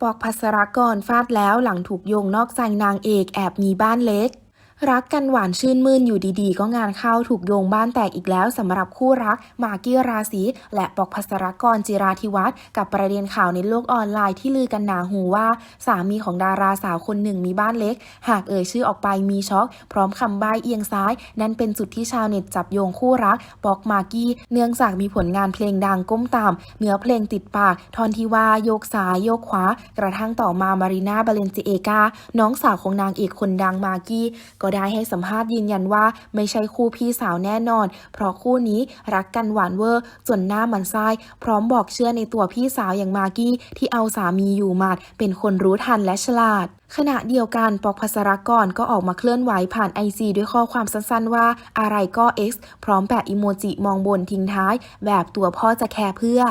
ปอกพัสรกรฟาดแล้วหลังถูกโยงนอกใจนางเอกแอบมีบ้านเล็ก รักกันหวานชื่นมื่นอยู่ดีๆ ก็งานเข้าถูกโยงบ้านแตกอีกแล้วสำหรับคู่รักมากกี้ราศีและปอกพัสรกรจิราธิวัฒน์กับประเด็นข่าวในโลกออนไลน์ที่ลือกันหนาหูว่า สามีของดาราสาวคนหนึ่งมีบ้านเล็ก หากเอ่ยชื่อออกไปมีช็อก พร้อมคำใบ้เอียงซ้าย นั่นเป็นจุดที่ชาวเน็ตจับโยงคู่รักปอกมากกี้เนื่องจากมีผลงานเพลงดังก้มตามเนื้อเพลงติดปากทอนทีว่าโยกซ้ายโยกขวากระทั่งต่อมามารีนาบาเลนซิเอกาน้องสาวของนางเอกคนดังมากกี้ก็ได้ให้สัมภาษณ์ยืนยันว่าไม่ใช่คู่พี่สาวแน่นอน เพราะคู่นี้รักกันหวานเวอร์จนหน้ามันไส้พร้อมบอกเชื่อในตัวพี่สาวอย่างมากกี้ที่เอาสามีอยู่หมัดเป็นคนรู้ทันและฉลาดขณะเดียวกันปอกพัสรกรก็ออกมาเคลื่อนไหวผ่านไอจด้วยข้อความสั้นๆว่าอะไรก็ X พร้อมแปะอิโมจิมองบนทิ้งท้าย แบบตัวพ่อจะแคร์เพื่อ